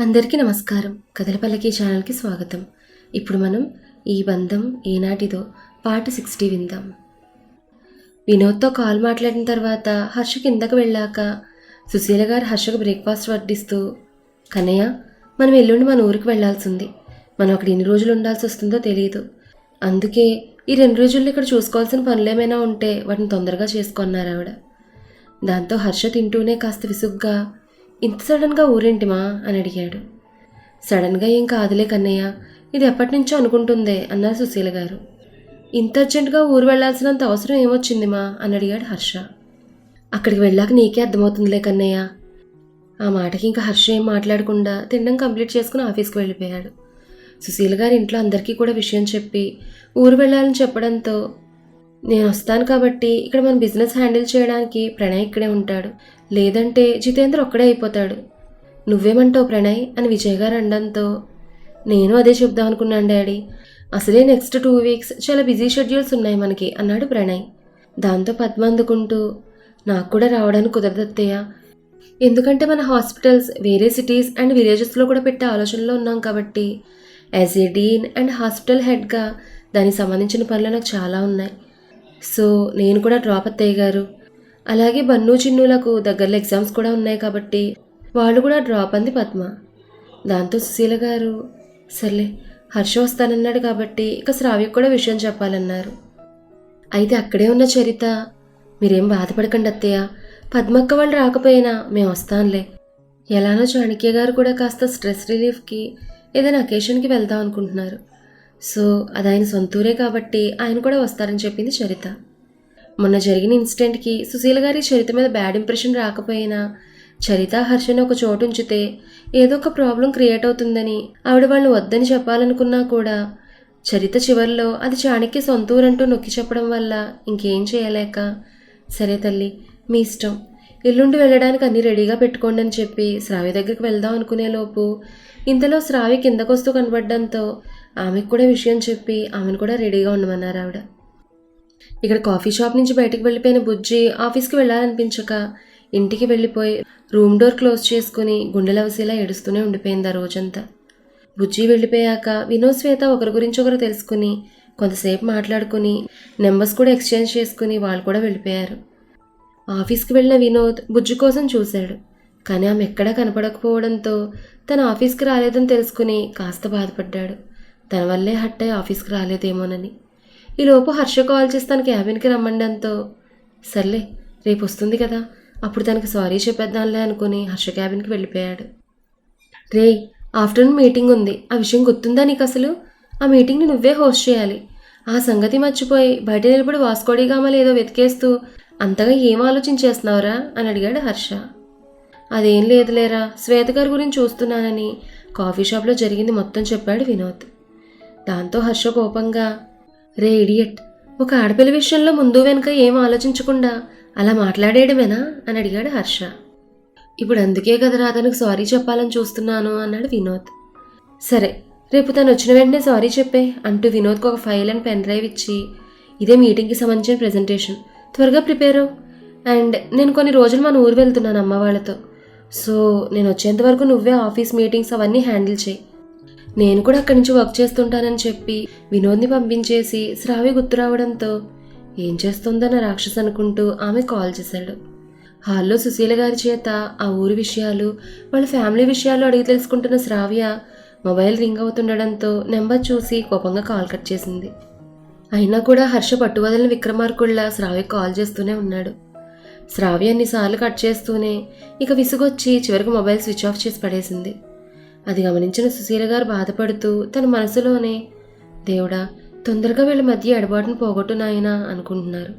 అందరికీ నమస్కారం. కథలపల్లకి ఛానల్కి స్వాగతం. ఇప్పుడు మనం ఈ బంధం ఏనాటిదో పార్ట్ సిక్స్టీ విందాం. వినోద్తో కాల్ మాట్లాడిన తర్వాత హర్ష కిందకు వెళ్ళాక సుశీల గారు హర్షకు బ్రేక్ఫాస్ట్ వడ్డిస్తూ కన్నయ్య మనం ఎల్లుండి మన ఊరికి వెళ్ళాల్సింది. మనం అక్కడ ఎన్ని రోజులు ఉండాల్సి వస్తుందో తెలియదు అందుకే ఈ రెండు రోజుల్లో ఇక్కడ చూసుకోవాల్సిన పనులు ఏమైనా ఉంటే వాటిని తొందరగా చేసుకున్నారు ఆవిడ. దాంతో హర్ష తింటూనే కాస్త విసుగ్గా ఇంత సడన్గా ఊరేంటిమా? అని అడిగాడు. సడన్గా ఏం కాదులే కన్నయ్య ఇది ఎప్పటి నుంచో అనుకుంటుందే అన్నారు సుశీల గారు. ఇంత అర్జెంటుగా ఊరు వెళ్ళాల్సినంత అవసరం ఏమొచ్చిందిమా? అని అడిగాడు హర్ష. అక్కడికి వెళ్ళాక నీకే అర్థమవుతుందిలే కన్నయ్య. ఆ మాటకి ఇంకా హర్ష ఏం మాట్లాడకుండా తినడం కంప్లీట్ చేసుకుని ఆఫీస్కి వెళ్ళిపోయాడు. సుశీల గారి ఇంట్లో అందరికీ కూడా విషయం చెప్పి ఊరు వెళ్ళాలని చెప్పడంతో నేను వస్తాను కాబట్టి ఇక్కడ మన బిజినెస్ హ్యాండిల్ చేయడానికి ప్రణయ్ ఇక్కడే ఉంటాడు. లేదంటే జితేంద్ర ఒక్కడే అయిపోతాడు. నువ్వేమంటావు ప్రణయ్? అని విజయ్ గారు అనడంతో నేను అదే చెప్దాం అనుకున్నాను డాడీ. అసలే నెక్స్ట్ టూ వీక్స్ చాలా బిజీ షెడ్యూల్స్ ఉన్నాయి మనకి అన్నాడు ప్రణయ్. దాంతో పద్మ అందుకుంటూ నాకు కూడా రావడానికి కుదరదత్తయ్య ఎందుకంటే మన హాస్పిటల్స్ వేరే సిటీస్ అండ్ విలేజెస్లో కూడా పెట్టే ఆలోచనలో ఉన్నాం కాబట్టి as a dean and hospital హెడ్గా దానికి సంబంధించిన పనులు నాకు చాలా ఉన్నాయి. సో నేను కూడా డ్రాప్ అత్తయ్య గారు. అలాగే బన్ను చిన్నులకు దగ్గరలో ఎగ్జామ్స్ కూడా ఉన్నాయి కాబట్టి వాళ్ళు కూడా డ్రాప్ అంది పద్మ. దాంతో సుశీల గారు సర్లే హర్ష వస్తానన్నాడు కాబట్టి ఇక శ్రావ్యకు కూడా విషయం చెప్పాలన్నారు. అయితే అక్కడే ఉన్న చరిత మీరేం బాధపడకండి అత్తయ్య పద్మక్క వాళ్ళు రాకపోయినా మేము వస్తాంలే. ఎలానో చాణక్య గారు కూడా కాస్త స్ట్రెస్ రిలీఫ్కి ఏదైనా అకేషన్కి వెళ్దాం అనుకుంటున్నారు. సో అది ఆయన సొంతూరే కాబట్టి ఆయన కూడా వస్తారని చెప్పింది చరిత. మొన్న జరిగిన ఇన్సిడెంట్కి సుశీల గారి చరిత మీద బ్యాడ్ ఇంప్రెషన్ రాకపోయినా చరిత హర్షని ఒక చోటు ఉంచితే ఏదో ఒక ప్రాబ్లం క్రియేట్ అవుతుందని ఆవిడ వాళ్ళు వద్దని చెప్పాలనుకున్నా కూడా చరిత చివరిలో అది చాణక్య సొంతూరంటూ నొక్కి చెప్పడం వల్ల ఇంకేం చేయలేక సరే తల్లి మీ ఇష్టం. ఎల్లుండి వెళ్ళడానికి అన్ని రెడీగా పెట్టుకోండి అని చెప్పి శ్రావి దగ్గరికి వెళ్దాం అనుకునేలోపు ఇంతలో శ్రావి కిందకొస్తూ కనబడడంతో ఆమెకు కూడా విషయం చెప్పి ఆమెను కూడా రెడీగా ఉండమన్నారు ఆవిడ. ఇక్కడ కాఫీ షాప్ నుంచి బయటకు వెళ్ళిపోయిన బుజ్జి ఆఫీస్కి వెళ్ళాలనిపించక ఇంటికి వెళ్ళిపోయి రూమ్ డోర్ క్లోజ్ చేసుకుని గుండెలవసేలా ఏడుస్తూనే ఉండిపోయింది ఆ రోజంతా. బుజ్జి వెళ్ళిపోయాక వినోద్ శ్వేత ఒకరి గురించి ఒకరు తెలుసుకుని కొంతసేపు మాట్లాడుకుని నెంబర్స్ కూడా ఎక్స్చేంజ్ చేసుకుని వాళ్ళు కూడా వెళ్ళిపోయారు. ఆఫీస్కి వెళ్ళిన వినోద్ బుజ్జి కోసం చూశాడు. కానీ ఆమె ఎక్కడా కనపడకపోవడంతో తన ఆఫీస్కి రాలేదని తెలుసుకుని కాస్త బాధపడ్డాడు. తన వల్లే హట్ ఆఫీస్కి రాలేదేమోనని. ఈలోపు హర్ష కాల్ చేసి తన క్యాబిన్కి రమ్మండంతో సర్లే రేపు వస్తుంది కదా. అప్పుడు తనకి సారీ చెప్పేద్దాంలే అనుకుని హర్ష క్యాబిన్కి వెళ్ళిపోయాడు. రేయ్ ఆఫ్టర్నూన్ మీటింగ్ ఉంది. ఆ విషయం గుర్తుందా నీకు అసలు? ఆ మీటింగ్ని నువ్వే హోస్ట్ చేయాలి. ఆ సంగతి మర్చిపోయి బయట నిలబడి వాస్కోడిగామలు ఏదో వెతికేస్తూ అంతగా ఏం ఆలోచించేస్తున్నావురా? అని అడిగాడు హర్ష. అదేం లేదులేరా. శ్వేత గారి గురించి చూస్తున్నానని కాఫీ షాప్లో జరిగింది మొత్తం చెప్పాడు వినోద్. దాంతో హర్ష కోపంగా రే ఇడియట్ ఒక ఆడపిల్ల విషయంలో ముందు వెనుక ఏం ఆలోచించకుండా అలా మాట్లాడేయడమేనా? అని అడిగాడు హర్ష. ఇప్పుడు అందుకే కదరా అతనికి సారీ చెప్పాలని చూస్తున్నాను అన్నాడు వినోద్. సరే రేపు తను వచ్చిన వెంటనే సారీ చెప్పే అంటూ వినోద్కి ఒక ఫైల్ అండ్ పెన్ డ్రైవ్ ఇచ్చి ఇదే మీటింగ్కి సంబంధించిన ప్రెజెంటేషన్. త్వరగా ప్రిపేర్. అవ్వు అండ్ నేను కొన్ని రోజులు మన ఊరు వెళ్తున్నాను అమ్మ వాళ్ళతో. సో నేను వచ్చేంత వరకు నువ్వే ఆఫీస్ మీటింగ్స్ అవన్నీ హ్యాండిల్ చేయి. నేను కూడా అక్కడి నుంచి వర్క్ చేస్తుంటానని చెప్పి వినోద్ని పంపించేసి శ్రావి గుర్తు రావడంతో ఏం చేస్తుందన్న రాక్షస్ అనుకుంటూ ఆమె కాల్ చేశాడు. హాల్లో సుశీల గారి చేత ఆ ఊరి విషయాలు వాళ్ళ ఫ్యామిలీ విషయాలు అడిగి తెలుసుకుంటున్న శ్రావ్య మొబైల్ రింగ్ అవుతుండడంతో నెంబర్ చూసి కోపంగా కాల్ కట్ చేసింది. అయినా కూడా హర్ష పట్టువదలని విక్రమార్కుళ్ళ శ్రావ్య కాల్ చేస్తూనే ఉన్నాడు. శ్రావ్య అన్నిసార్లు కట్ చేస్తూనే ఇక విసుగొచ్చి చివరికి మొబైల్ స్విచ్ ఆఫ్ చేసి పడేసింది. అది గమనించిన సుశీల గారు బాధపడుతూ తన మనసులోనే దేవుడా తొందరగా వీళ్ళ మధ్య ఎడబాటును పోగొట్టు నాయనా అనుకుంటున్నారు.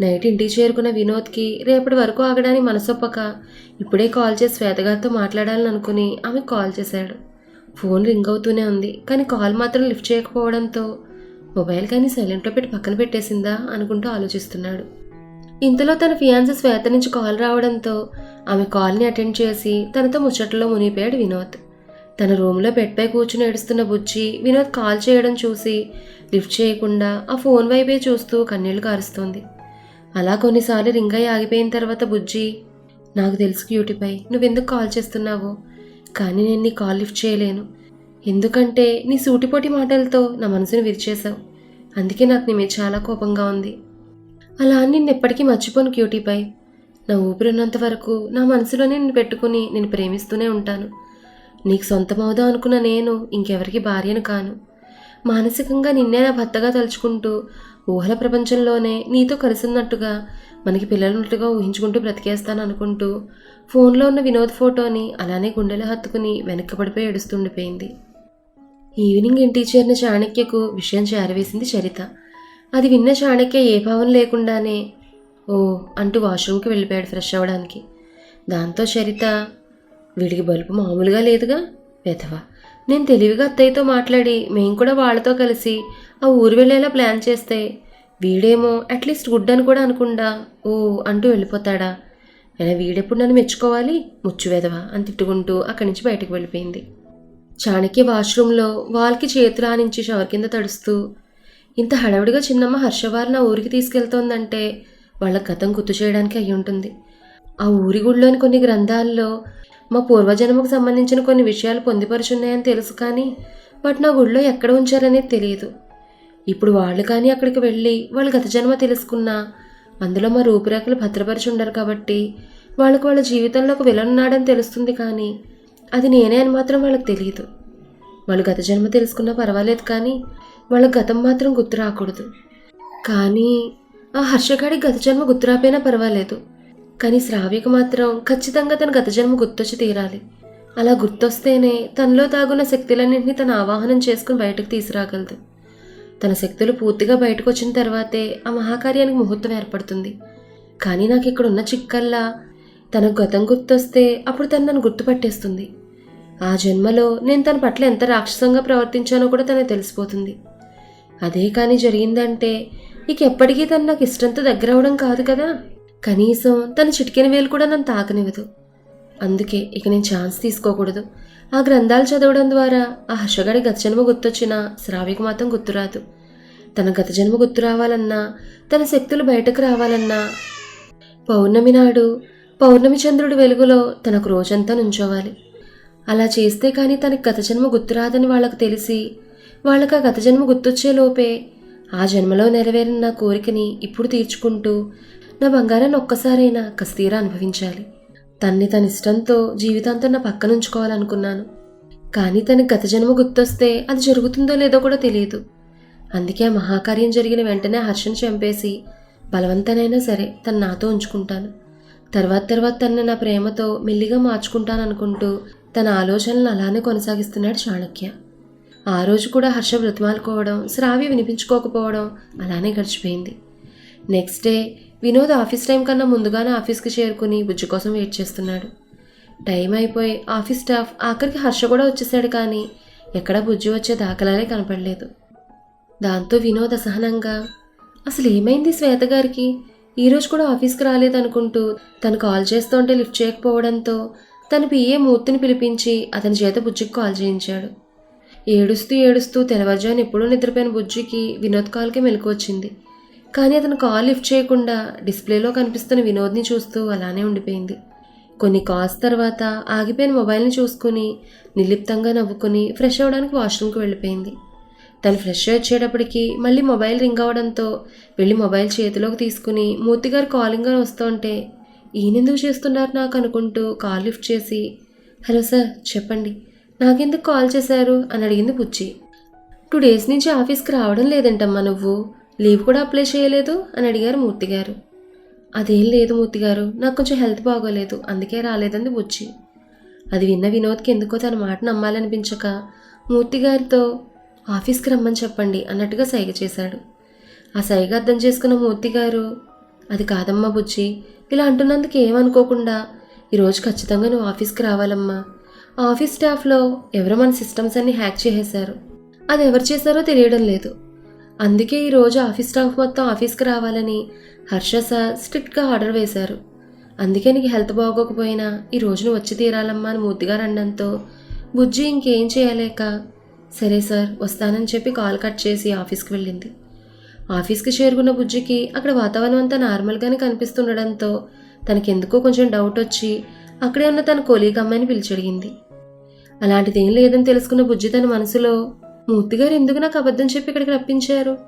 నైట్ ఇంటికి చేరుకున్న వినోద్కి రేపటి వరకు ఆగడానికి మనసొప్పక ఇప్పుడే కాల్ చేసి శ్వేతగారితో మాట్లాడాలని అనుకుని ఆమె కాల్ చేశాడు. ఫోన్ రింగ్ అవుతూనే ఉంది కానీ కాల్ మాత్రం లిఫ్ట్ చేయకపోవడంతో మొబైల్ కానీ సైలెంట్లో పెట్టి పక్కన పెట్టేసిందా అనుకుంటూ ఆలోచిస్తున్నాడు. ఇంతలో తన ఫియాన్సీ శ్వేత నుంచి కాల్ రావడంతో ఆమె కాల్ని అటెండ్ చేసి తనతో ముచ్చట్లో మునిగిపోయాడు వినోద్. తన రూమ్లో బెడ్పై కూర్చుని ఏడుస్తున్న బుజ్జి వినోద్ కాల్ చేయడం చూసి లిఫ్ట్ చేయకుండా ఆ ఫోన్ వైపే చూస్తూ కన్నీళ్ళు కారుస్తోంది. అలా కొన్నిసార్లు రింగ్ అయి ఆగిపోయిన తర్వాత బుజ్జి నాకు తెలుసు క్యూటీపై నువ్వెందుకు కాల్ చేస్తున్నావు? కానీ నేను నీ కాల్ లిఫ్ట్ చేయలేను. ఎందుకంటే నీ సూటిపోటి మాటలతో నా మనసును విరిచేశావు. అందుకే నాకు నీ మీద చాలా కోపంగా ఉంది. అలా అని నిన్ను ఎప్పటికీ మర్చిపోను క్యూటీపై నా ఊపిరిన్నంత వరకు నా మనసులోనే నిన్ను పెట్టుకుని నేను ప్రేమిస్తూనే ఉంటాను. నీకు సొంతమవుదాం అనుకున్న నేను ఇంకెవరికి భార్యను కాను. మానసికంగా నిన్నే నా భర్తగా తలుచుకుంటూ ఊహల ప్రపంచంలోనే నీతో కలిసినట్టుగా మనకి పిల్లలున్నట్టుగా ఊహించుకుంటూ బ్రతికేస్తాను అనుకుంటూ ఫోన్లో ఉన్న వినోద్ ఫోటోని అలానే గుండెలో హత్తుకుని వెనక్కి పడిపోయి ఏడుస్తుండిపోయింది. ఈవినింగ్ ఇంటి చేరిన చాణక్యకు విషయం చేరవేసింది చరిత. అది విన్న చాణక్య ఏ భావం లేకుండానే ఓ అంటూ వాష్రూమ్కి వెళ్ళిపోయాడు ఫ్రెష్ అవ్వడానికి. దాంతో చరిత వీడికి బలుపు మామూలుగా లేదుగా వెధవ. నేను తెలివిగా అత్తయ్యతో మాట్లాడి మేము కూడా వాళ్ళతో కలిసి ఆ ఊరు వెళ్ళేలా ప్లాన్ చేస్తే. వీడేమో అట్లీస్ట్ గుడ్ అని కూడా అనుకుండా ఓ అంటూ వెళ్ళిపోతాడా. అయినా వీడెప్పుడు నన్ను మెచ్చుకోవాలి? ముచ్చు వెధవ అని తిట్టుకుంటూ అక్కడి నుంచి బయటకు వెళ్ళిపోయింది. చాణక్య వాష్రూమ్లో వాళ్ళకి చేతులు ఆనించి షవర్ కింద తడుస్తూ ఇంత హడావిడిగా చిన్నమ్మ హర్షవారు నా ఊరికి తీసుకెళ్తోందంటే వాళ్ళ గతం గుర్తు చేయడానికి అయి ఉంటుంది ఆ ఊరి గుడిలోని కొన్ని గ్రంథాల్లో మా పూర్వజన్మకు సంబంధించిన కొన్ని విషయాలు పొందిపరుచున్నాయని తెలుసు కానీ వాటి నా గుడిలో ఎక్కడ ఉంచారనేది తెలియదు. ఇప్పుడు వాళ్ళు కానీ అక్కడికి వెళ్ళి వాళ్ళు గత జన్మ తెలుసుకున్నా అందులో మా రూపురేఖలు భద్రపరిచి ఉండరు కాబట్టి వాళ్ళకు వాళ్ళ జీవితంలో ఒక విలన్నాడని ఉన్నాడని తెలుస్తుంది కానీ అది నేనే అని మాత్రం వాళ్ళకి తెలియదు. వాళ్ళు గత జన్మ తెలుసుకున్నా పర్వాలేదు కానీ వాళ్ళ గతం మాత్రం గుర్తు రాకూడదు. కానీ ఆ హర్షగాడి గత జన్మ గుర్తురాపోయినా పర్వాలేదు. కానీ శ్రావ్యకు మాత్రం ఖచ్చితంగా తన గత జన్మ గుర్తొచ్చి తీరాలి. అలా గుర్తొస్తేనే తనలో తాగున్న శక్తులన్నింటినీ తన ఆవాహనం చేసుకుని బయటకు తీసుకురాగలదు. తన శక్తులు పూర్తిగా బయటకు వచ్చిన తర్వాతే ఆ మహాకార్యానికి ముహూర్తం ఏర్పడుతుంది. కానీ నాకు ఇక్కడ ఉన్న చిక్కల్లా తన గతం గుర్తొస్తే అప్పుడు తను నన్ను గుర్తుపట్టేస్తుంది. ఆ జన్మలో నేను తన పట్ల ఎంత రాక్షసంగా ప్రవర్తించానో కూడా తనకు తెలిసిపోతుంది. అదే కానీ జరిగిందంటే ఇక ఎప్పటికీ తను నాకు ఇష్టంతో దగ్గర అవడం కాదు కదా? కనీసం తన చిటికెన వేలు కూడా నన్ను తాకనివ్వదు. అందుకే ఇక నేను ఛాన్స్ తీసుకోకూడదు. ఆ గ్రంథాలు చదవడం ద్వారా ఆ హర్షగాడి గత జన్మ గుర్తొచ్చినా శ్రావ్యకు మాత్రం గుర్తురాదు తన గత జన్మ గుర్తు రావాలన్నా తన శక్తులు బయటకు రావాలన్నా పౌర్ణమి నాడు పౌర్ణమి చంద్రుడి వెలుగులో తనకు రోజంతా నుంచోవాలి. అలా చేస్తే కానీ తనకి గత జన్మ గుర్తురాదని వాళ్ళకు తెలిసి వాళ్ళకి ఆ గత జన్మ గుర్తొచ్చే లోపే ఆ జన్మలో నెరవేరిన నా కోరికని ఇప్పుడు తీర్చుకుంటూ నా బంగారాన్ని ఒక్కసారైనా కస్తీరా అనుభవించాలి. తన్ని తన ఇష్టంతో జీవితాంతం నా పక్కనుంచుకోవాలనుకున్నాను. కానీ తనకి గత జన్మ గుర్తొస్తే అది జరుగుతుందో లేదో కూడా తెలియదు. అందుకే ఆ మహాకార్యం జరిగిన వెంటనే హర్షను చంపేసి బలవంతనైనా సరే తను నాతో ఉంచుకుంటాను. తర్వాత తర్వాత తనని నా ప్రేమతో మెల్లిగా మార్చుకుంటాను అనుకుంటూ తన ఆలోచనలను అలానే కొనసాగిస్తున్నాడు చాణక్య. ఆ రోజు కూడా హర్ష బ్రతిమాలుకోవడం శ్రావి వినిపించుకోకపోవడం అలానే గడిచిపోయింది. Next day Vinod office time కన్నా ముందుగానే ఆఫీస్కి చేరుకుని బుజ్జి కోసం వెయిట్ చేస్తున్నాడు. టైం అయిపోయి ఆఫీస్ స్టాఫ్ ఆఖరికి హర్ష కూడా వచ్చేసాడు కానీ ఎక్కడ బుజ్జి వచ్చే దాఖలాలే కనపడలేదు. దాంతో వినోద్ అసహనంగా అసలు ఏమైంది శ్వేత గారికి? ఈరోజు కూడా ఆఫీస్కి రాలేదనుకుంటూ తను కాల్ చేస్తుంటే లిఫ్ట్ చేయకపోవడంతో తన పిఏ మూర్తిని పిలిపించి అతని చేత బుజ్జికి కాల్ చేయించాడు. ఏడుస్తూ ఏడుస్తూ తెల్లవారుజామున ఎప్పుడూ నిద్రపోయిన బుజ్జికి వినోద్ కాల్కి మెలకు వచ్చింది. కానీ అతను కాల్ లిఫ్ట్ చేయకుండా డిస్ప్లేలో కనిపిస్తున్న వినోద్ని చూస్తూ అలానే ఉండిపోయింది. కొన్ని కాల్స్ తర్వాత ఆగిపోయిన మొబైల్ని చూసుకుని నిర్లిప్తంగా నవ్వుకుని ఫ్రెష్ అవ్వడానికి వాష్రూమ్కి వెళ్ళిపోయింది. తను ఫ్రెష్ వచ్చేటప్పటికి మళ్ళీ మొబైల్ రింగ్ అవడంతో వెళ్ళి మొబైల్ చేతిలోకి తీసుకుని మూర్తి గారు కాలింగ్ అని వస్తుంటే ఈయనెందుకు చేస్తున్నారు నాకు? అనుకుంటూ కాల్ లిఫ్ట్ చేసి హలో సార్ చెప్పండి. నాకెందుకు కాల్ చేశారు? అని అడిగింది పుచ్చి. టూ డేస్ నుంచి ఆఫీస్కి రావడం లేదంటమ్మా నువ్వు. లీవ్ కూడా అప్లై చేయలేదు అని అడిగారు మూర్తి గారు. అదేం లేదు మూర్తి గారు నాకు కొంచెం హెల్త్ బాగోలేదు అందుకే రాలేదంది బుచ్చి అది విన్న వినోద్కి ఎందుకో తన మాట నమ్మాలనిపించక మూర్తి గారితో ఆఫీస్కి రమ్మని చెప్పండి అన్నట్టుగా సైగ చేశాడు. ఆ సైగ అర్థం చేసుకున్న మూర్తి గారు అది కాదమ్మా బుజ్జి ఇలా అంటున్నందుకు ఏమనుకోకుండా ఈరోజు ఖచ్చితంగా నువ్వు ఆఫీస్కి రావాలమ్మా. ఆఫీస్ స్టాఫ్లో ఎవరో మన సిస్టమ్స్ అన్ని హ్యాక్ చేసేశారు. అది ఎవరు చేశారో తెలియడం లేదు. అందుకే ఈరోజు ఆఫీస్ స్టాఫ్ మొత్తం ఆఫీస్కి రావాలని హర్ష సార్ స్ట్రిక్ట్గా ఆర్డర్ వేశారు. అందుకే నీకు హెల్త్ బాగోకపోయినా ఈ రోజున వచ్చి తీరాలమ్మా అని మూర్తిగారు అనడంతో బుజ్జి ఇంకేం చేయలేక సరే సార్ వస్తానని చెప్పి కాల్ కట్ చేసి ఆఫీస్కి వెళ్ళింది. ఆఫీస్కి చేరుకున్న బుజ్జికి అక్కడ వాతావరణం అంతా నార్మల్గానే కనిపిస్తుండడంతో తనకెందుకో కొంచెం డౌట్ వచ్చి అక్కడే ఉన్న తన కొలీగ్ అమ్మాయిని పిలిచడిగింది అలాంటిదేం లేదని తెలుసుకున్న బుజ్జి తన మనసులో మూర్తిగారు ఎందుకు నాకు అబద్ధం చెప్పి ఇక్కడికి రప్పించారు?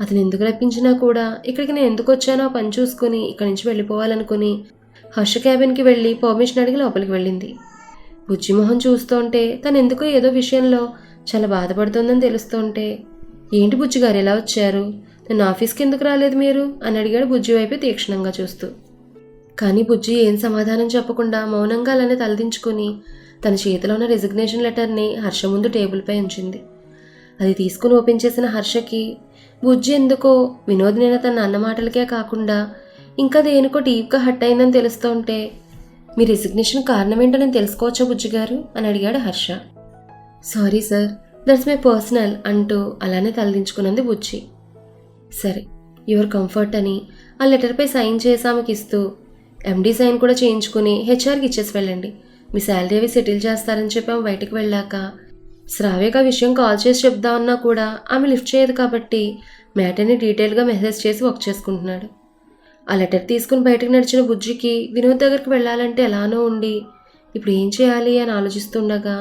అతను ఎందుకు రప్పించినా కూడా ఇక్కడికి నేను ఎందుకు వచ్చానో పని చూసుకుని ఇక్కడి నుంచి వెళ్ళిపోవాలనుకుని హర్ష క్యాబిన్కి వెళ్ళి పర్మిషన్ అడిగి లోపలికి వెళ్ళింది. బుజ్జి మొహం చూస్తుంటే తను ఎందుకో ఏదో విషయంలో చాలా బాధపడుతోందని తెలుస్తుంటే ఏంటి బుజ్జిగారు ఎలా వచ్చారు? నేను ఆఫీస్కి ఎందుకు రాలేదు మీరు? అని అడిగాడు బుజ్జి వైపు తీక్షణంగా చూస్తూ. కానీ బుజ్జి ఏం సమాధానం చెప్పకుండా మౌనంగా అలానే తలదించుకుని తన చేతిలో ఉన్న రెసిగ్నేషన్ లెటర్ని హర్ష ముందు టేబుల్పై ఉంచింది. అది తీసుకుని ఓపెన్ చేసిన హర్షకి బుజ్జి ఎందుకో వినోదినైన తన అన్న మాటలకే కాకుండా ఇంకా దేనికో డీప్గా హట్ అయిందని తెలుస్తుంటే మీ రెసిగ్నేషన్ కారణం ఏంటో నేను తెలుసుకోవచ్చా బుజ్జి గారు? అని అడిగాడు Harsha. Sorry sir that's my personal అంటూ అలానే తలదించుకున్నది బుజ్జి. సరే యువర్ కంఫర్ట్ అని ఆ లెటర్పై సైన్ చేసి ఆమెకి ఇస్తూ ఎండీ సైన్ కూడా చేయించుకుని హెచ్ఆర్కి ఇచ్చేసి వెళ్ళండి. మీ శాలరీ అవి సెటిల్ చేస్తారని చెప్పి ఆమె బయటకు వెళ్ళాక శ్రావ్యక విషయం కాల్ చేసి చెప్దామన్నా కూడా ఆమె లిఫ్ట్ చేయదు కాబట్టి మ్యాటర్ని డీటెయిల్గా మెసేజ్ చేసి వర్క్ చేసుకుంటున్నాడు. ఆ లెటర్ తీసుకుని బయటకు నడిచిన బుజ్జికి వినోద్ దగ్గరికి వెళ్ళాలంటే ఎలానో ఉండి ఇప్పుడు ఏం చేయాలి అని ఆలోచిస్తుండగా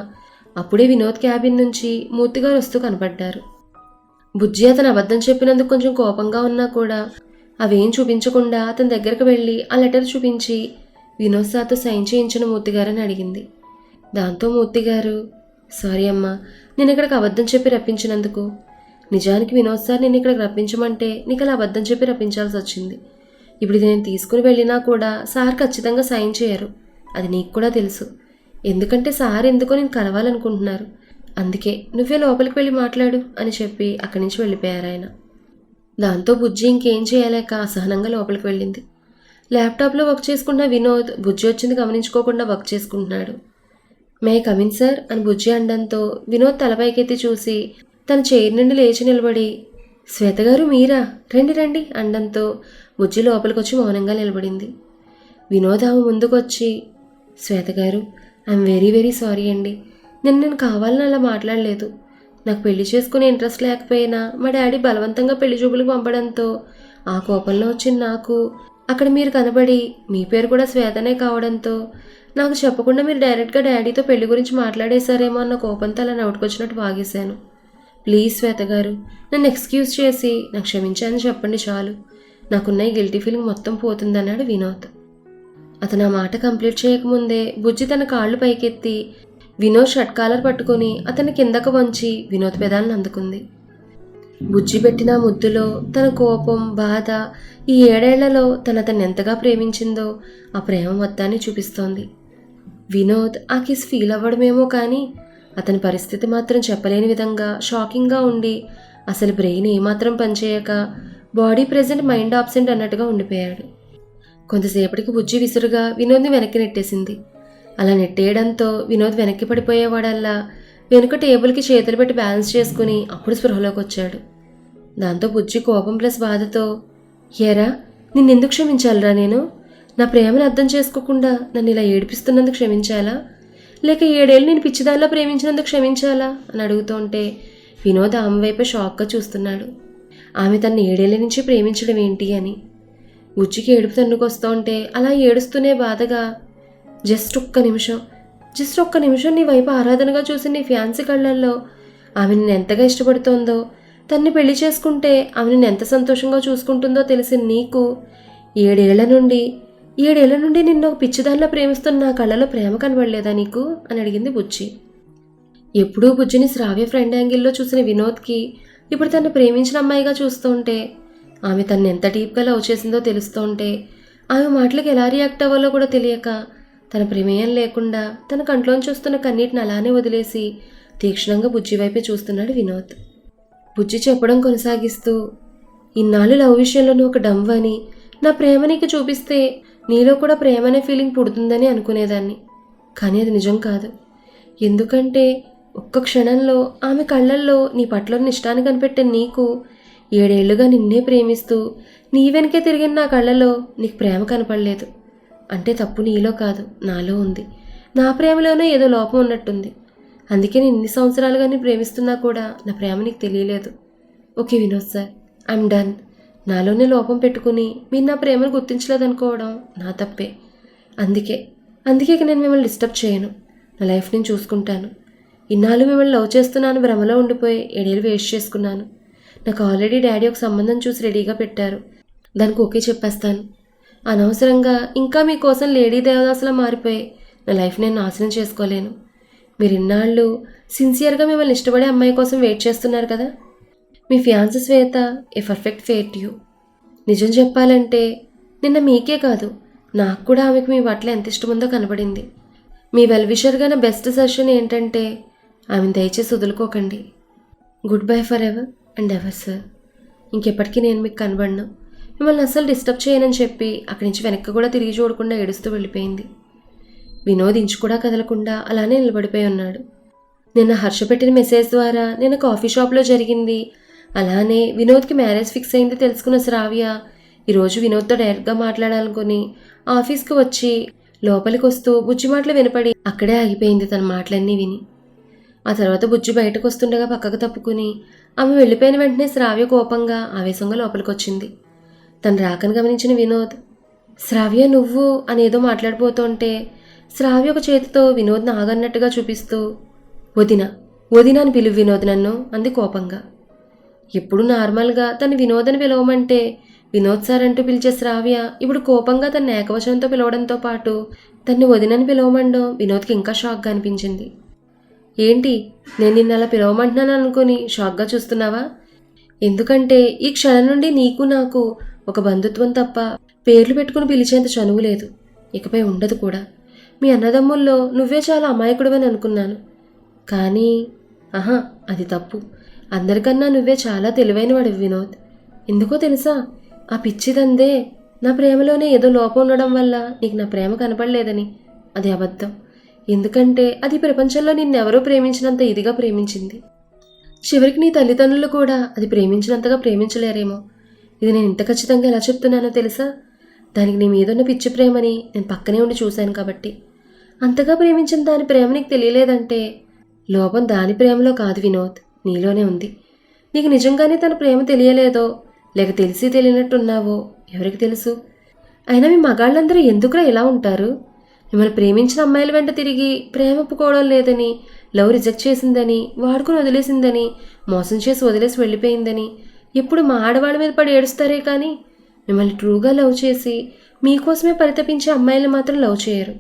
అప్పుడే వినోద్ క్యాబిన్ నుంచి మూర్తిగారు వస్తూ కనపడ్డారు. బుజ్జి అతను అబద్ధం చెప్పినందుకు కొంచెం కోపంగా ఉన్నా కూడా అవేం చూపించకుండా అతని దగ్గరకు వెళ్ళి ఆ లెటర్ చూపించి వినోద్ సార్తో సైన్ చేయించిన మూర్తిగారని అడిగింది. దాంతో మూర్తిగారు సారీ అమ్మా నేను ఇక్కడికి అబద్ధం చెప్పి రప్పించినందుకు. నిజానికి వినోద్ సార్ నేను ఇక్కడికి రప్పించమంటే నీకు అలా అబద్ధం చెప్పి రప్పించాల్సి వచ్చింది. ఇప్పుడు ఇది నేను తీసుకుని వెళ్ళినా కూడా సార్ ఖచ్చితంగా సైన్ చేయరు. అది నీకు కూడా తెలుసు. ఎందుకంటే సార్ ఎందుకో నేను కలవాలనుకుంటున్నారు. అందుకే నువ్వే లోపలికి వెళ్ళి మాట్లాడు అని చెప్పి అక్కడి నుంచి వెళ్ళిపోయారు ఆయన. దాంతో బుజ్జి ఇంకేం చేయలేక అసహనంగా లోపలికి వెళ్ళింది. ల్యాప్టాప్లో వర్క్ చేసుకున్న వినోద్ బుజ్జి వచ్చింది గమనించుకోకుండా వర్క్ చేసుకుంటున్నాడు. మే కమిన్ సార్ అని బుజ్జి అండంతో వినోద్ తలపైకెత్తి చూసి తన చైర్ నుండి లేచి నిలబడి శ్వేత గారు మీరా? రండి రండి అండంతో బుజ్జి లోపలికి వచ్చి మౌనంగా నిలబడింది. వినోద్ ఆమె ముందుకొచ్చి శ్వేత గారు ఐఎమ్ వెరీ వెరీ సారీ అండి. నేను నేను కావాలని అలా మాట్లాడలేదు. నాకు పెళ్ళి చేసుకునే ఇంట్రెస్ట్ లేకపోయినా మా డాడీ బలవంతంగా పెళ్ళి చూపులకు పంపడంతో ఆ కోపంలో వచ్చిన నాకు అక్కడ మీరు కనబడి మీ పేరు కూడా శ్వేతనే కావడంతో నాకు చెప్పకుండా మీరు డైరెక్ట్గా డాడీతో పెళ్ళి గురించి మాట్లాడేశారేమో అన్న కోపంతో అలా నోటుకొచ్చినట్టు వాగేశాను. ప్లీజ్ శ్వేత గారు నన్ను ఎక్స్క్యూజ్ చేసి నాకు క్షమించాను చెప్పండి చాలు. నాకున్న ఈ గిల్టీ ఫీలింగ్ మొత్తం పోతుందన్నాడు వినోద్. అతను ఆ మాట కంప్లీట్ చేయకముందే బుజ్జి తన కాళ్ళు పైకెత్తి వినోద్ షర్ట్ కాలర్ పట్టుకొని అతని కిందకు వంచి వినోద్ పెదాలను అందుకుంది. బుజ్జి పెట్టిన ముద్దులో తన కోపం బాధ ఈ ఏడేళ్ళలో తన అతన్ని ఎంతగా ప్రేమించిందో ఆ ప్రేమ మొత్తాన్ని చూపిస్తోంది. వినోద్ ఆ కిస్ ఫీల్ అవ్వడమేమో కానీ అతని పరిస్థితి మాత్రం చెప్పలేని విధంగా షాకింగ్గా ఉండి అసలు బ్రెయిన్ ఏమాత్రం పనిచేయక బాడీ ప్రెజెంట్ మైండ్ ఆబ్సెంట్ అన్నట్టుగా ఉండిపోయాడు. కొంతసేపటికి బుజ్జి విసురుగా వినోద్ని వెనక్కి నెట్టేసింది. అలా నెట్టేయడంతో వినోద్ వెనక్కి పడిపోయేవాడల్లా వెనుక టేబుల్కి చేతులు పెట్టి బ్యాలెన్స్ చేసుకుని అప్పుడు స్పృహలోకి వచ్చాడు. దాంతో బుజ్జి కోపం ప్లస్ బాధతో ఎరా నిన్నెందుకు క్షమించాలరా నేను? నా ప్రేమను అర్థం చేసుకోకుండా నన్ను ఇలా ఏడిపిస్తున్నందుకు క్షమించాలా? లేక ఏడేళ్ళు నేను పిచ్చిదానిలో ప్రేమించినందుకు క్షమించాలా? అని అడుగుతుంటే వినోద్ ఆమె వైపే షాక్గా చూస్తున్నాడు. ఆమె తన ఏడేళ్ళ నుంచి ప్రేమించడం ఏంటి అని? బుజ్జికి ఏడుపు తన్నుకొస్తుంటే అలా ఏడుస్తూనే బాధగా జస్ట్ ఒక్క నిమిషం జస్ట్ ఒక్క నిమిషం నీ వైపు ఆరాధనగా చూసి నీ ఫ్యాన్సీ కళ్ళల్లో ఆమె ఎంతగా ఇష్టపడుతోందో తన్ని పెళ్ళి చేసుకుంటే ఆమె ఎంత సంతోషంగా చూసుకుంటుందో తెలిసి నీకు ఏడేళ్ళ నుండి ఏడేళ్ళ నుండి నిన్ను ఒక పిచ్చిదానిలో ప్రేమిస్తున్న నా కళ్ళలో ప్రేమ కనబడలేదా నీకు? అని అడిగింది బుజ్జి. ఎప్పుడూ బుజ్జిని శ్రావ్య ఫ్రెండ్ యాంగిల్లో చూసిన వినోద్కి ఇప్పుడు తను ప్రేమించిన అమ్మాయిగా చూస్తుంటే ఆమె తను ఎంత డీప్గా లవ్ చేసిందో తెలుస్తుంటే ఆమె మాటలకు ఎలా రియాక్ట్ అవ్వాలో కూడా తెలియక తన ప్రమేయం లేకుండా తన కంట్లోంచి వస్తున్న కన్నీటిని అలానే వదిలేసి తీక్షణంగా బుజ్జి వైపే చూస్తున్నాడు వినోద్. బుజ్జి చెప్పడం కొనసాగిస్తూ ఇన్నాళ్ళు లవ్ విషయంలో నువ్వు ఒక డంవ్ అని నా ప్రేమ నీకు చూపిస్తే నీలో కూడా ప్రేమ అనే ఫీలింగ్ పుడుతుందని అనుకునేదాన్ని. కానీ అది నిజం కాదు. ఎందుకంటే ఒక్క క్షణంలో ఆమె కళ్ళల్లో నీ పట్ల ఇష్టాన్ని కనిపెట్టే నీకు ఏడేళ్ళుగా నిన్నే ప్రేమిస్తూ నీ వెనకే తిరిగిన నా కళ్ళలో నీకు ప్రేమ కనపడలేదు. అంటే తప్పు నీలో కాదు నాలో ఉంది. నా ప్రేమలోనే ఏదో లోపం ఉన్నట్టుంది. అందుకే నేను ఇన్ని సంవత్సరాలుగా నేను ప్రేమిస్తున్నా కూడా నా ప్రేమ నీకు తెలియలేదు. Okay Vinod sir I'm done. నాలోనే లోపం పెట్టుకుని మీరు నా ప్రేమను గుర్తించలేదనుకోవడం నా తప్పే. అందుకే అందుకే నేను మిమ్మల్ని డిస్టర్బ్ చేయను. నా లైఫ్ నేను చూసుకుంటాను. ఇన్నాళ్ళు మిమ్మల్ని లవ్ చేస్తున్నాను భ్రమలో ఉండిపోయి ఏడేళ్ళు వేస్ట్ చేసుకున్నాను. నాకు ఆల్రెడీ డాడీ ఒక సంబంధం చూసి రెడీగా పెట్టారు. దానికి ఓకే చెప్పేస్తాను. అనవసరంగా ఇంకా మీకోసం లేడీ దేవదాసులా మారిపోయి నా లైఫ్ నేను నాశనం చేసుకోలేను. మీరు ఇన్నాళ్ళు సిన్సియర్గా మిమ్మల్ని ఇష్టపడే అమ్మాయి కోసం వెయిట్ చేస్తున్నారు కదా? మీ fans Shweta a perfect fate you. నిజం చెప్పాలంటే నిన్న మీకే కాదు నాకు కూడా ఆమెకు మీ పట్ల ఎంత ఇష్టముందో కనబడింది. మీ వెల్విషర్గా నా బెస్ట్ సజెషన్ ఏంటంటే ఆమెను దయచేసి వదులుకోకండి. Good bye for ever and ever sir. ఇంకెప్పటికీ నేను మీకు కనబడను. మిమ్మల్ని అస్సలు డిస్టర్బ్ చేయనని చెప్పి అక్కడి నుంచి వెనక్కి కూడా తిరిగి చూడకుండా ఏడుస్తూ వెళ్ళిపోయింది. వినోద్ ఇంచు కూడా కదలకుండా అలానే నిలబడిపోయి ఉన్నాడు. నిన్న హర్ష పెట్టిన మెసేజ్ ద్వారా నిన్న కాఫీ షాప్లో జరిగింది. అలానే వినోద్కి మ్యారేజ్ ఫిక్స్ అయింది తెలుసుకున్న శ్రావ్య ఈరోజు వినోద్తో డైరెక్ట్గా మాట్లాడాలనుకుని ఆఫీస్కి వచ్చి లోపలికి వస్తూ బుజ్జి మాటలు వినపడి అక్కడే ఆగిపోయింది తన మాటలన్నీ విని. ఆ తర్వాత బుజ్జి బయటకు వస్తుండగా పక్కకు తప్పుకుని ఆమె వెళ్ళిపోయిన వెంటనే శ్రావ్య కోపంగా ఆవేశంగా లోపలికి వచ్చింది తను రాకను గమనించిన వినోద్ శ్రావ్య నువ్వు అనేదో మాట్లాడిపోతుంటే శ్రావ్య ఒక చేతితో వినోద్ని ఆగన్నట్టుగా చూపిస్తూ వదిన వదిన అని పిలువు వినోద్ నన్ను అంది కోపంగా. ఎప్పుడు నార్మల్గా తను వినోదని పిలవమంటే వినోద్ సార్ అంటూ పిలిచే శ్రావ్య ఇప్పుడు కోపంగా తన ఏకవచనంతో పిలవడంతో పాటు తన్ని వదినని పిలవమండం వినోద్కి ఇంకా షాక్గా అనిపించింది. ఏంటి నేను నిన్న అలా పిలవమంటున్నాను అనుకుని షాక్గా చూస్తున్నావా? ఎందుకంటే ఈ క్షణం నుండి నీకు నాకు ఒక బంధుత్వం తప్ప పేర్లు పెట్టుకుని పిలిచేంత చనువు లేదు. ఇకపై ఉండదు కూడా. మీ అన్నదమ్ముల్లో నువ్వే చాలా అమాయకుడవని అనుకున్నాను. కానీ ఆహా అది తప్పు. అందరికన్నా నువ్వే చాలా తెలివైనవాడు వినోద్. ఎందుకో తెలుసా? ఆ పిచ్చిదందే నా ప్రేమలోనే ఏదో లోపం ఉండడం వల్ల నీకు నా ప్రేమ కనపడలేదని. అది అబద్ధం. ఎందుకంటే అది ప్రపంచంలో నిన్నెవరూ ప్రేమించినంత ఇదిగా ప్రేమించింది. చివరికి నీ తల్లిదండ్రులు కూడా అది ప్రేమించినంతగా ప్రేమించలేరేమో. ఇది నేను ఇంత ఖచ్చితంగా ఎలా చెప్తున్నానో తెలుసా? దానికి నీ మీదున్న పిచ్చి ప్రేమని నేను పక్కనే ఉండి చూశాను కాబట్టి. అంతగా ప్రేమించిన దాని ప్రేమ నీకు తెలియలేదంటే లోపం దాని ప్రేమలో కాదు వినోద్. నీలోనే ఉంది. నీకు నిజంగానే తన ప్రేమ తెలియలేదో లేక తెలిసి తెలియనట్టున్నావో ఎవరికి తెలుసు? అయినా మీ మగాళ్ళందరూ ఎందుకురా ఇలా ఉంటారు? మిమ్మల్ని ప్రేమించిన అమ్మాయిల వెంట తిరిగి ప్రేమ ఒప్పుకోవడం లేదని లవ్ రిజెక్ట్ చేసిందని వాడుకుని వదిలేసిందని మోసం చేసి వదిలేసి వెళ్ళిపోయిందని ఎప్పుడు మా ఆడవాళ్ళ మీద పడి ఏడుస్తారే కానీ? మిమ్మల్ని ట్రూగా లవ్ చేసి మీకోసమే పరితపించే అమ్మాయిలు మాత్రం లవ్ చేయరు.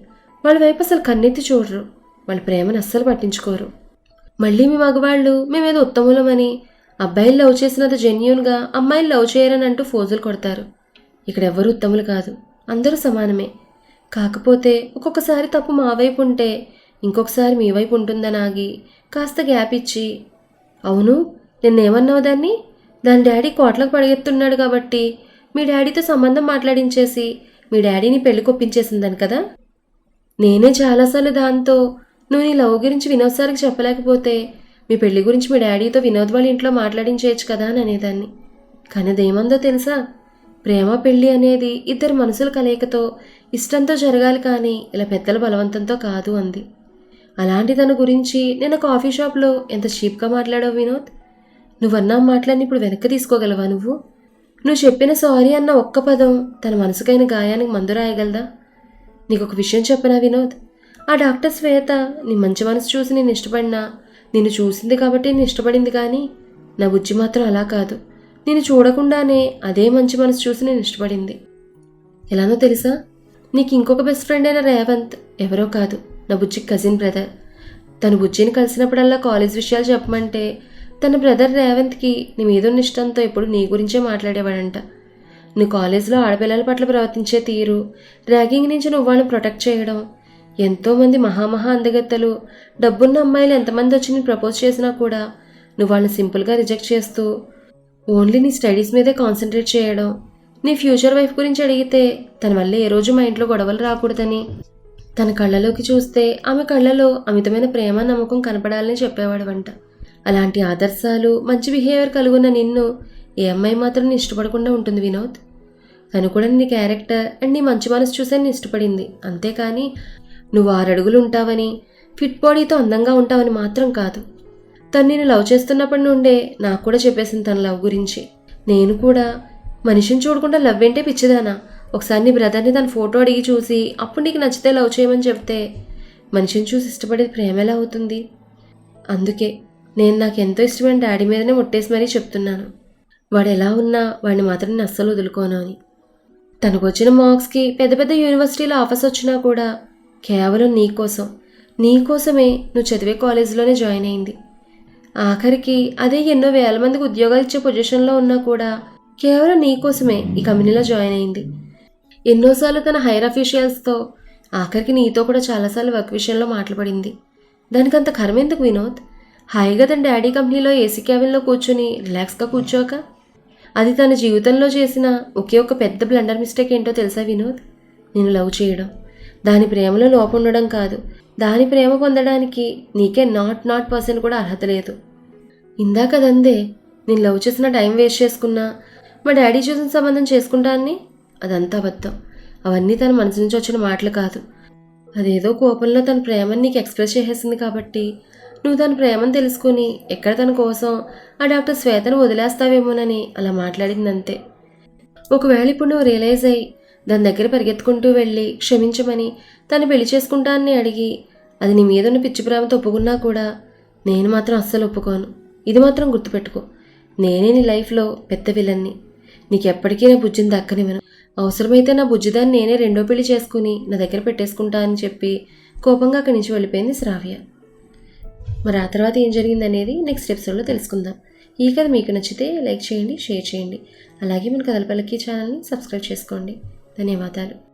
వాళ్ళ వైపు అసలు కన్నెత్తి చూడరు. వాళ్ళ ప్రేమను అస్సలు పట్టించుకోరు. మళ్ళీ మీ మగవాళ్ళు మేమేదో ఉత్తములమని అబ్బాయిలు లవ్ చేసినంత జెన్యున్గా అమ్మాయిలు లవ్ చేయరని అంటూ ఫోజులు కొడతారు. ఇక్కడ ఎవరు ఉత్తములు కాదు. అందరూ సమానమే. కాకపోతే ఒక్కొక్కసారి తప్పు మా వైపు ఉంటే ఇంకొకసారి మీ వైపు ఉంటుందని ఆగి కాస్త గ్యాప్ ఇచ్చి అవును నిన్నేమన్నావు దాన్ని? దాని డాడీ కోట్లకు పడగెత్తున్నాడు కాబట్టి మీ డాడీతో సంబంధం మాట్లాడించేసి మీ డాడీని పెళ్ళి కొప్పించేసిందని కదా? నేనే చాలాసార్లు దాంతో నువ్వు నీ లవ్ గురించి వినోద్ సార్కి చెప్పలేకపోతే మీ పెళ్ళి గురించి మీ డాడీతో వినోద్ వాళ్ళ ఇంట్లో మాట్లాడించేయచ్చు కదా? అని అనేదాన్ని. కానీ అదేమందో తెలుసా? ప్రేమ పెళ్ళి అనేది ఇద్దరు మనసుల కలయికతో ఇష్టంతో జరగాలి కానీ ఇలా పెద్దల బలవంతంతో కాదు అంది. అలాంటి తన గురించి నేను కాఫీ షాప్లో ఎంత చీప్గా మాట్లాడావు వినోద్? నువ్వన్నా మాటలన్నీ ఇప్పుడు వెనక్కి తీసుకోగలవా నువ్వు? నువ్వు చెప్పిన సారీ అన్న ఒక్క పదం తన మనసుకైన గాయానికి మందు రాయగలదా? నీకు ఒక విషయం చెప్పనా వినోద్? ఆ డాక్టర్ శ్వేత నీ మంచి మనసు చూసి నేను ఇష్టపడినా నిన్ను చూసింది కాబట్టి నేను ఇష్టపడింది కానీ నా బుజ్జి మాత్రం అలా కాదు. నేను చూడకుండానే అదే మంచి మనసు చూసి నేను ఇష్టపడింది. ఎలానో తెలుసా? నీకు ఇంకొక బెస్ట్ ఫ్రెండ్ అయిన రేవంత్ ఎవరో కాదు నా బుజ్జి కజిన్ బ్రదర్ తను బుజ్జిని కలిసినప్పుడల్లా కాలేజ్ విషయాలు చెప్పమంటే తన బ్రదర్ రేవంత్కి నీ మీదున్న ఇష్టంతో ఎప్పుడు నీ గురించే మాట్లాడేవాడంట. నువ్వు కాలేజ్లో ఆడపిల్లల పట్ల ప్రవర్తించే తీరు ర్యాగింగ్ నుంచి నువ్వు వాళ్ళని ప్రొటెక్ట్ చేయడం ఎంతోమంది మహామహా అందగత్తలు డబ్బున్న అమ్మాయిలు ఎంతమంది వచ్చి నేను ప్రపోజ్ చేసినా కూడా నువ్వు వాళ్ళని సింపుల్గా రిజెక్ట్ చేస్తూ ఓన్లీ నీ స్టడీస్ మీదే కాన్సన్ట్రేట్ చేయడం నీ ఫ్యూచర్ వైఫ్ గురించి అడిగితే తన వల్ల ఏ రోజు మా ఇంట్లో గొడవలు రాకూడదని తన కళ్ళలోకి చూస్తే ఆమె కళ్ళలో అమితమైన ప్రేమ నమ్మకం కనపడాలని చెప్పేవాడు వంట. అలాంటి ఆదర్శాలు మంచి బిహేవియర్ కలుగున్న నిన్ను ఏ అమ్మాయి మాత్రం ఇష్టపడకుండా ఉంటుంది వినోద్. తను కూడా నీ క్యారెక్టర్ అండ్ నీ మంచి మనసు చూసే ఇష్టపడింది. అంతేకాని నువ్వు ఆరు అడుగులు ఉంటావని ఫిట్ బాడీతో అందంగా ఉంటావని మాత్రం కాదు. తను నేను లవ్ చేస్తున్నప్పటి నుండే నాకు కూడా చెప్పేసింది తన లవ్ గురించి. నేను కూడా మనిషిని చూడకుండా లవ్ ఏంటే పిచ్చిదానా? ఒకసారి నీ బ్రదర్ని తన ఫోటో అడిగి చూసి అప్పుడు నీకు నచ్చితే లవ్ చేయమని చెప్తే మనిషిని చూసి ఇష్టపడేది ప్రేమ ఎలా అవుతుంది? అందుకే నేను నాకు ఎంతో ఇష్టమైన డాడీ మీదనే ముట్టేసి మరీ చెప్తున్నాను. వాడు ఎలా ఉన్నా వాడిని మాత్రం నేను అస్సలు వదులుకోను అని. తనకు వచ్చిన మార్క్స్కి పెద్ద పెద్ద యూనివర్సిటీలో ఆఫర్స్ వచ్చినా కూడా కేవలం నీకోసం నీకోసమే నీ కోసమే నువ్వు చదివే కాలేజీలోనే జాయిన్ అయింది. ఆఖరికి అదే ఎన్నో వేల మందికి ఉద్యోగాలు ఇచ్చే పొజిషన్లో ఉన్నా కూడా కేవలం నీ కోసమే ఈ కంపెనీలో జాయిన్ అయింది. ఎన్నోసార్లు తన హైర్ అఫీషియల్స్తో ఆఖరికి నీతో కూడా చాలాసార్లు వర్క్ విషయంలో మాట్లాడింది. దానికంత కర్మ ఎందుకు వినోద్? హాయిగా తన డాడీ కంపెనీలో ఏసీ క్యాబిన్లో కూర్చొని రిలాక్స్గా కూర్చోక. అది తన జీవితంలో చేసిన ఒకే ఒక పెద్ద బ్లండర్ మిస్టేక్ ఏంటో తెలుసా వినోద్? నేను లవ్ చేయడం. దాని ప్రేమలో లోపం ఉండడం కాదు. దాని ప్రేమ పొందడానికి నీకే నాట్ నాట్ పర్సెంట్ కూడా అర్హత లేదు. ఇందాక అదందే నేను లవ్ చేసిన టైం వేస్ట్ చేసుకున్నా మా డాడీ చూసిన సంబంధం చేసుకుంటా అని? అదంతా అబద్ధం. అవన్నీ తన మనసు నుంచి వచ్చిన మాటలు కాదు. అదేదో కోపంలో తన ప్రేమని నీకు ఎక్స్ప్రెస్ చేసేసింది కాబట్టి నువ్వు తన ప్రేమను తెలుసుకుని ఎక్కడ తన కోసం ఆ డాక్టర్ శ్వేతను వదిలేస్తావేమోనని అలా మాట్లాడింది అంతే ఒకవేళ ఇప్పుడు నువ్వు రియలైజ్ అయ్యి దాని దగ్గర పరిగెత్తుకుంటూ వెళ్ళి క్షమించమని తను పెళ్ళి చేసుకుంటా అని అడిగి అది నీ మీద ఉన్న పిచ్చి ప్రేమతో ఒప్పుకున్నా కూడా నేను మాత్రం అస్సలు ఒప్పుకోను. ఇది మాత్రం గుర్తుపెట్టుకో. నేనే నీ లైఫ్లో పెద్ద విలన్ని నీకెప్పటికీ నా బుజ్జిని దక్కనివ్వను. అవసరమైతే నా బుజ్జిదాన్ని నేనే రెండో పెళ్ళి చేసుకుని నా దగ్గర పెట్టేసుకుంటా అని చెప్పి కోపంగా అక్కడి నుంచి వెళ్ళిపోయింది శ్రావ్య. మరి ఆ తర్వాత ఏం జరిగింది అనేది నెక్స్ట్ ఎపిసోడ్లో తెలుసుకుందాం. ఈ కథ మీకు నచ్చితే లైక్ చేయండి షేర్ చేయండి. అలాగే మన కథలపల్లకి ఛానల్ని సబ్స్క్రైబ్ చేసుకోండి. ధన్యవాదాలు.